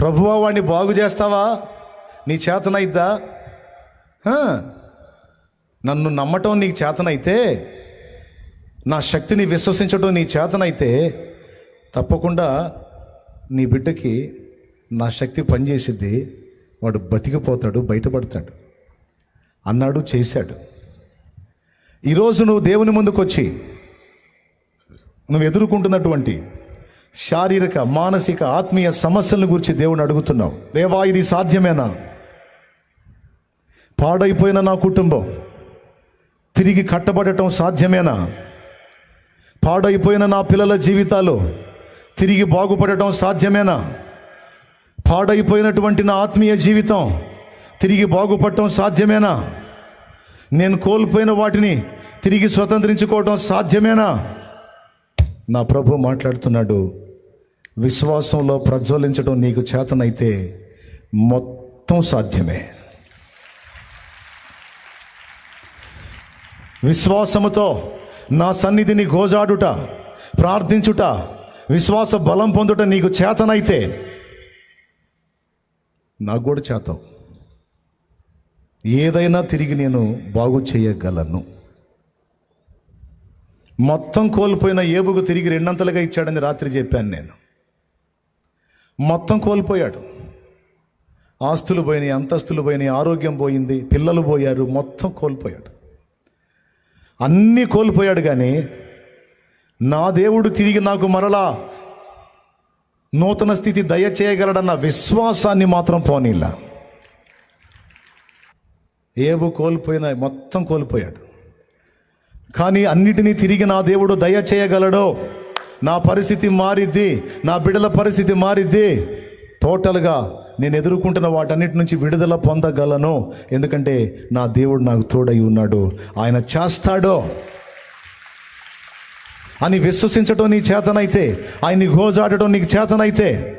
ప్రభువా వాడిని బాగు చేస్తావా? నీ చేతనైద్దా? నన్ను నమ్మటం నీకు చేతనైతే నా శక్తిని విశ్వసించడం నీ చేతనైతే తప్పకుండా నీ బిడ్డకి నా శక్తి పనిచేసిద్ది. వాడు బతికిపోతాడు బయటపడతాడు. అన్నాడు చేశాడు. ఈరోజు నువ్వు దేవుని ముందుకు వచ్చి నువ్వు ఎదుర్కొంటున్నటువంటి శారీరక మానసిక ఆత్మీయ సమస్యలను గురించి దేవుని అడుగుతున్నావు. దేవా ఇది సాధ్యమేనా? పాడైపోయిన నా కుటుంబం తిరిగి కట్టబడటం సాధ్యమేనా? పాడైపోయిన నా పిల్లల జీవితాలు తిరిగి బాగుపడటం సాధ్యమేనా? పాడైపోయినటువంటి నా ఆత్మీయ జీవితం తిరిగి బాగుపడటం సాధ్యమేనా? నేను కోల్పోయిన వాటిని తిరిగి స్వతంత్రించుకోవటం సాధ్యమేనా? నా ప్రభు మాట్లాడుతున్నాడు విశ్వాసంలో ప్రజ్వలించడం నీకు చేతనైతే మొత్తం సాధ్యమే. విశ్వాసముతో నా సన్నిధిని గోజాడుట ప్రార్థించుట విశ్వాస బలం పొందుట నీకు చేతనైతే నాకు కూడా చేత ఏదైనా తిరిగి నేను బాగు చేయగలను. మొత్తం కోల్పోయిన ఏబుకు తిరిగి రెండంతలుగా ఇచ్చాడని రాత్రి చెప్పాను నేను. మొత్తం కోల్పోయాడు. ఆస్తులు పోయినాయి అంతస్తులు పోయినాయి ఆరోగ్యం పోయింది పిల్లలు పోయారు మొత్తం కోల్పోయాడు. అన్నీ కోల్పోయాడు కానీ నా దేవుడు తిరిగి నాకు మరలా నూతన స్థితి దయచేయగలడన్న విశ్వాసాన్ని మాత్రం పోనీలా. ఏబు కోల్పోయిన మొత్తం కోల్పోయాడు. కానీ అన్నిటినీ తిరిగి నా దేవుడు దయ చేయగలడు. నా పరిస్థితి మారిద్ది నా బిడ్డల పరిస్థితి మారిద్ది. టోటల్గా నేను ఎదుర్కొంటున్న వాటన్నిటి నుంచి విడుదల పొందగలను. ఎందుకంటే నా దేవుడు నాకు తోడై ఉన్నాడు. ఆయన చేస్తాడో. అని విశ్వసించడం నీ చేతనైతే ఆయన్ని గోజాడటం నీకు చేతనైతే.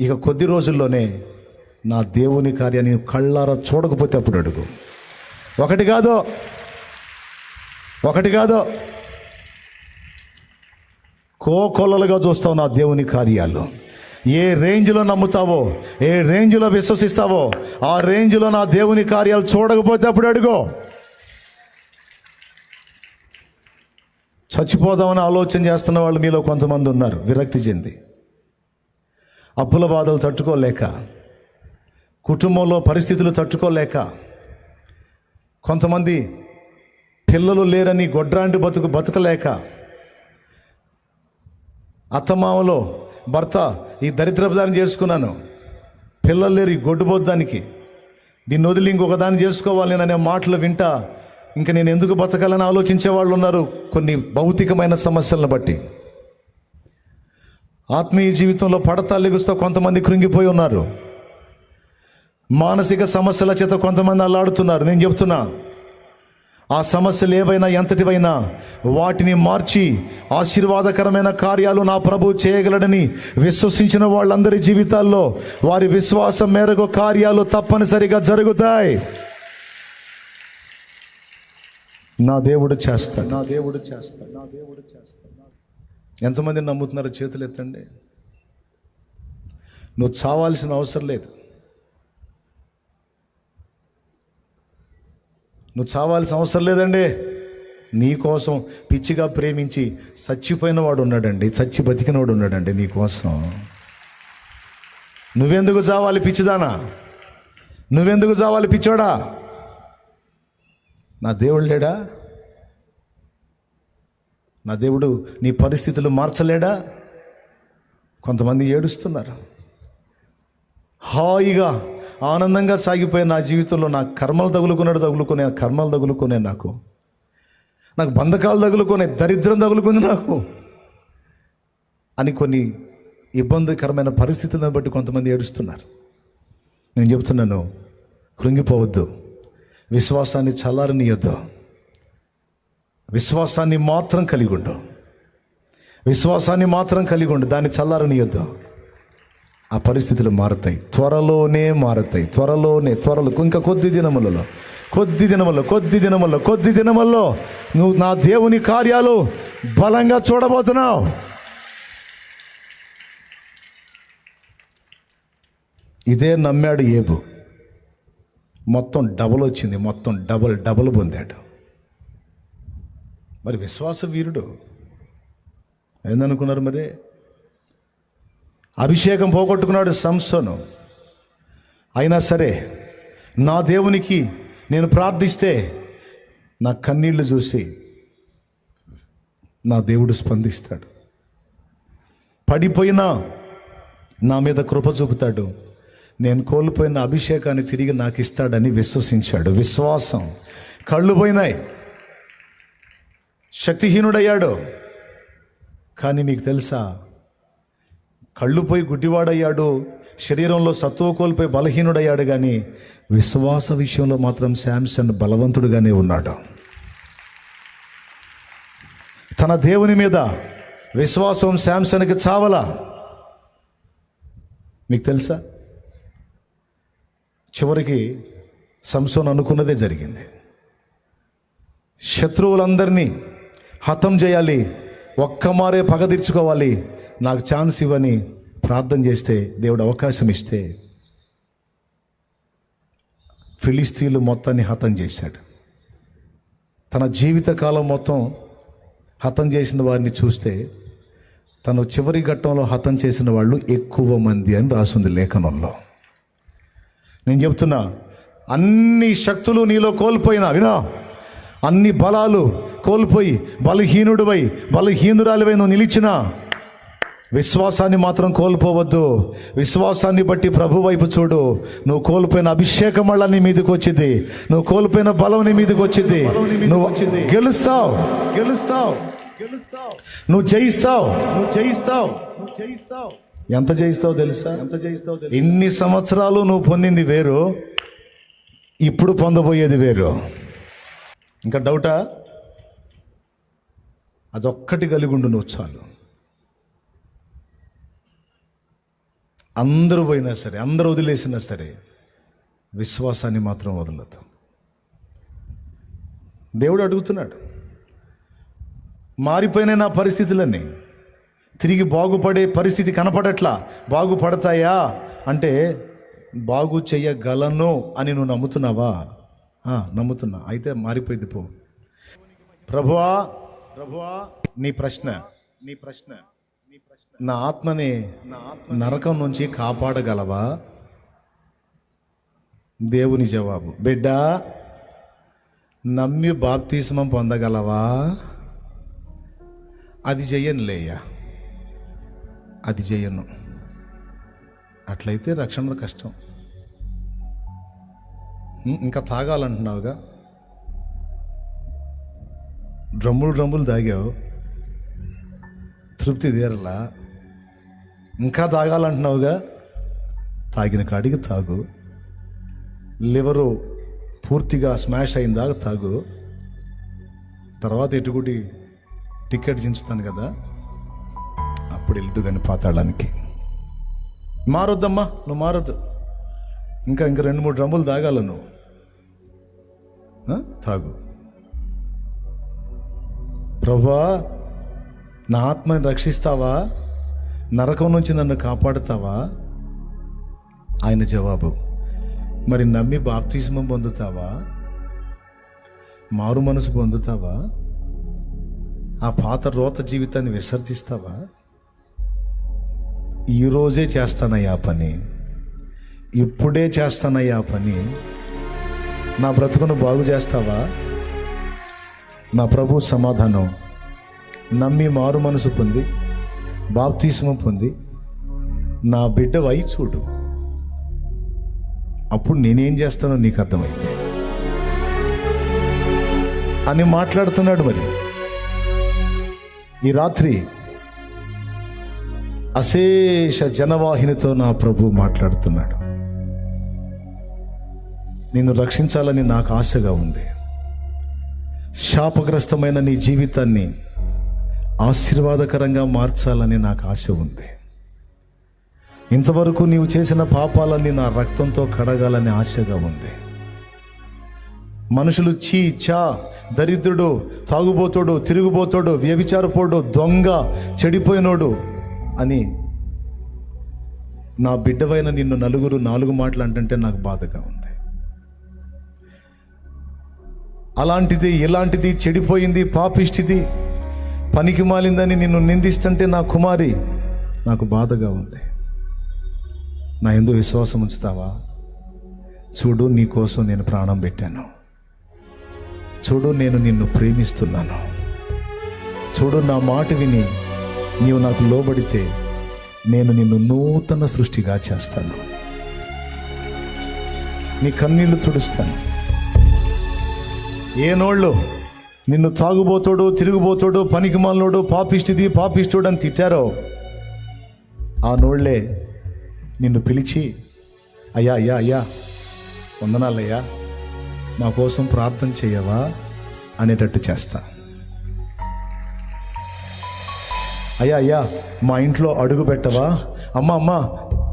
ఇక కొద్ది రోజుల్లోనే నా దేవుని కార్యాన్ని కళ్ళారా చూడకపోతే అప్పుడు అడుగు. ఒకటి కాదు. ఒకటి కాదు. కోకొల్లలుగా చూస్తావు నా దేవుని కార్యాలు. ఏ రేంజ్లో నమ్ముతావో ఏ రేంజ్లో విశ్వసిస్తావో ఆ రేంజ్లో నా దేవుని కార్యాలు చూడకపోతే అప్పుడు అడుగో. చచ్చిపోదామని ఆలోచన చేస్తున్న వాళ్ళు మీలో కొంతమంది ఉన్నారు విరక్తి చెంది. అప్పుల బాధలు తట్టుకోలేక కుటుంబంలో పరిస్థితులు తట్టుకోలేక కొంతమంది పిల్లలు లేరని గొడ్రాంటి బతుకు బతకలేక అత్తమామలో భర్త ఈ దరిద్రపదాన్ని చేసుకున్నాను. పిల్లలు లేరు ఈ గొడ్డుబోద్దానికి. దీన్ని వదిలి ఇంకొక దాన్ని చేసుకోవాలి అనే మాటలు వింటా ఇంకా నేను ఎందుకు బతకాలని ఆలోచించే వాళ్ళు ఉన్నారు కొన్ని భౌతికమైన సమస్యలను బట్టి. ఆత్మీయ జీవితంలో పడతా లెగుస్తూ కొంతమంది కృంగిపోయి ఉన్నారు. మానసిక సమస్యల చేత కొంతమంది అల్లాడుతున్నారు. నేను చెప్తున్నా ఆ సమస్యలు ఏవైనా ఎంతటివైనా వాటిని మార్చి ఆశీర్వాదకరమైన కార్యాలు నా ప్రభు చేయగలడని విశ్వసించిన వాళ్ళందరి జీవితాల్లో వారి విశ్వాసం మేరకు కార్యాలు తప్పనిసరిగా జరుగుతాయి. నా దేవుడు చేస్తాడు. నా దేవుడు చేస్తాడు. నా దేవుడు చేస్తాడు. ఎంతమంది నమ్ముతున్నారో చేతులు ఎత్తండి నువ్వు చావాల్సిన అవసరం లేదు. నువ్వు చావాల్సిన అవసరం లేదండి. నీకోసం పిచ్చిగా ప్రేమించి చచ్చిపోయిన వాడు ఉన్నాడండి. చచ్చి బతికినవాడు ఉన్నాడండి నీకోసం నువ్వెందుకు చావాలి పిచ్చిదానా? నువ్వెందుకు చావాలి పిచ్చోడా? నా దేవుడు లేడా? నా దేవుడు నీ పరిస్థితులు మార్చలేడా? కొంతమంది ఏడుస్తున్నారు. హాయిగా ఆనందంగా సాగిపోయే నా జీవితంలో నా కర్మలు తగులుకున్నాడు తగులుకునే కర్మలు తగులుకునే నాకు. నాకు బంధకాలు తగులుకునే దరిద్రం తగులుకుంది నాకు. అని కొన్ని ఇబ్బందికరమైన పరిస్థితులను బట్టి కొంతమంది ఏడుస్తున్నారు. నేను చెప్తున్నాను కృంగిపోవద్దు. విశ్వాసాన్ని చల్లారనియొద్దు. విశ్వాసాన్ని మాత్రం కలిగి ఉండు. విశ్వాసాన్ని మాత్రం కలిగి ఉండు దాన్ని చల్లారనియొద్దు. ఆ పరిస్థితులు మారుతాయి. త్వరలోనే మారుతాయి. త్వరలోనే త్వరలో ఇంకా కొద్ది దినములలో కొద్ది దినములో కొద్ది దినములో కొద్ది దినముల్లో నువ్వు నా దేవుని కార్యాలు బలంగా చూడబోతున్నావు. ఇదే నమ్మాడు ఏబు. మొత్తం డబుల్ వచ్చింది. మొత్తం డబుల్ డబుల్ పొందాడు. మరి విశ్వాస వీరుడు. ఏందనుకున్నారు మరి? అభిషేకం పోగొట్టుకున్నాడు సంసోను. అయినా సరే నా దేవునికి నేను ప్రార్థిస్తే నా కన్నీళ్ళు చూసి నా దేవుడు స్పందిస్తాడు. పడిపోయినా నా మీద కృప చూపుతాడు. నేను కోల్పోయిన అభిషేకాన్ని తిరిగి నాకు ఇస్తాడని విశ్వసించాడు. విశ్వాసం. కళ్ళు పోయినాయి. శక్తిహీనుడయ్యాడు. కానీ మీకు తెలుసా? కళ్ళు పోయి గుడ్డివాడయ్యాడు. శరీరంలో సత్వ కోల్పోయి బలహీనుడయ్యాడు కానీ విశ్వాస విషయంలో మాత్రం శాంసన్ బలవంతుడుగానే ఉన్నాడు. తన దేవుని మీద విశ్వాసం శాంసన్కి చావలా? మీకు తెలుసా? చివరికి సంసోన్ అనుకున్నదే జరిగింది. శత్రువులందరినీ హతం చేయాలి ఒక్క మారే పగ తీర్చుకోవాలి నాకు ఛాన్స్ ఇవ్వని ప్రార్థన చేస్తే దేవుడు అవకాశం ఇస్తే ఫిలిస్తీన్లు మొత్తాన్ని హతం చేశాడు. తన జీవితకాలం మొత్తం హతం చేసిన వారిని చూస్తే తను చివరి ఘట్టంలో హతం చేసిన వాళ్ళు ఎక్కువ మంది అని రాసింది లేఖనంలో. నేను చెప్తున్నా అన్ని శక్తులు నీలో కోల్పోయినా వినా అన్ని బలాలు కోల్పోయి బలహీనుడివై బలహీనురాలివై నువ్వు నిలిచినా విశ్వాసాన్ని మాత్రం కోల్పోవద్దు. విశ్వాసాన్ని బట్టి ప్రభు వైపు చూడు. నువ్వు కోల్పోయిన అభిషేకం మళ్ళా నీ మీదకి వచ్చింది. నువ్వు కోల్పోయిన బలం నీ మీదకి వచ్చింది. నువ్వు గెలుస్తావు. గెలుస్తావు. గెలుస్తావు నువ్వు జయిస్తావు. నువ్వు జయిస్తావు. నువ్వు జయిస్తావు. ఎంత జయిస్తావు తెలుసా? ఎంత జయిస్తావు ఇన్ని సంవత్సరాలు నువ్వు పొందింది వేరు. ఇప్పుడు పొందబోయేది వేరు. ఇంకా డౌటా? అదొక్కటి కలిగుండు నువ్వు చాలు. అందరూ పోయినా సరే అందరూ వదిలేసినా సరే విశ్వాసాన్ని మాత్రం వదలదు దేవుడు అడుగుతున్నాడు మారిపోయిన నా పరిస్థితులన్నీ తిరిగి బాగుపడే పరిస్థితి కనపడట్లా బాగుపడతాయా? అంటే బాగు చెయ్యగలను అని నువ్వు నమ్ముతున్నావా? నమ్ముతున్నా. అయితే మారిపోయింది పో. ప్రభువా ప్రభువా నీ ప్రశ్న నీ ప్రశ్న. నీ ఆత్మని నా ఆత్మ నరకం నుంచి కాపాడగలవా? దేవుని జవాబు. బిడ్డ నమ్మి బాప్తిస్మం పొందగలవా? అది చెయ్యను లేయ్యా. అది చెయ్యను అట్లయితే రక్షణ కష్టం. ఇంకా తాగాలంటున్నావుగా? డ్రమ్ములు డ్రమ్ములు తాగావు. తృప్తి తీరలా? ఇంకా తాగాలంటున్నావుగా? తాగిన కాడికి తాగు. లివరు పూర్తిగా స్మాష్ అయిన దాకా తాగు. తర్వాత ఎటుకుటి టికెట్ చించుతాను కదా. అప్పుడు వెళ్తూ కానీ పాతాళానికి. మారొద్దమ్మా నువ్వు మారొద్దు. ఇంకా ఇంకా రెండు మూడు డ్రమ్ములు తాగాల నువ్వు. తాగు. ప్రభా నా ఆత్మని రక్షిస్తావా? నరకం నుంచి నన్ను కాపాడుతావా? ఆయన జవాబు మరి నమ్మి బాప్తిజమం పొందుతావా? మారు మనసు పొందుతావా? ఆ పాత రోత జీవితాన్ని విసర్జిస్తావా? ఈరోజే చేస్తానయ్యా పని. ఇప్పుడే చేస్తానయ్యా పని. నా బ్రతుకును బాగు చేస్తావా? నా ప్రభు సమాధానం. నమ్మి మారు మనసు పొంది బాప్తీస్మం పొంది నా బిడ్డ వై చూడు. అప్పుడు నేనేం చేస్తానో నీకు అర్థమైంది. అని మాట్లాడుతున్నాడు మరి. ఈ రాత్రి అశేష జనవాహినితో నా ప్రభు మాట్లాడుతున్నాడు. నిన్ను రక్షించాలని నాకు ఆశగా ఉంది. శాపగ్రస్తమైన నీ జీవితాన్ని ఆశీర్వాదకరంగా మార్చాలని నాకు ఆశ ఉంది. ఇంతవరకు నీవు చేసిన పాపాలన్నీ నా రక్తంతో కడగాలని ఆశగా ఉంది. మనుషులు చీ చా దరిద్రుడు తాగుబోతోడు తిరిగిపోతాడు వ్యభిచారపోడు దొంగ చెడిపోయినోడు అని నా బిడ్డవైన నిన్ను నలుగురు నాలుగు మాటలు అంటుంటే నాకు బాధగా ఉంది. అలాంటిది ఇలాంటిది చెడిపోయింది పాపిష్టిది పనికి మాలిందని నిన్ను నిందిస్తుంటే నా కుమారి నాకు బాధగా ఉంది. నా ఎందు విశ్వాసం ఉంచుతావా? చూడు నీ కోసం నేను ప్రాణం పెట్టాను. చూడు నేను నిన్ను ప్రేమిస్తున్నాను. చూడు నా మాట విని నీవు నాకు లోబడితే నేను నిన్ను నూతన సృష్టిగా చేస్తాను. నీ కన్నీళ్ళు తుడుస్తాను. ఏ నోళ్ళు నిన్ను తాగుబోతోడు తిరిగిపోతాడు పనికి మాలినోడు పాపిష్టిది పాపిష్టుడు అని తిట్టారో ఆ నోళ్ళే నిన్ను పిలిచి అయ్యా అయ్యా అయ్యా వందనాలయ్యా మా కోసం ప్రార్థన చేయవా అనేటట్టు చేస్తా. అయ్యా అయ్యా మా ఇంట్లో అడుగు పెట్టవా? అమ్మ అమ్మ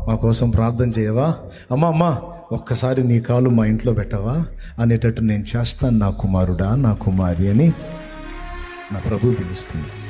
మా కోసం ప్రార్థన చేయవా? అమ్మ అమ్మ ఒక్కసారి నీ కాలు మా ఇంట్లో పెట్టవా? అనేటట్టు నేను చేస్తాను నా కుమారుడా నా కుమారి అని నా ప్రభు పిలుస్తుంది.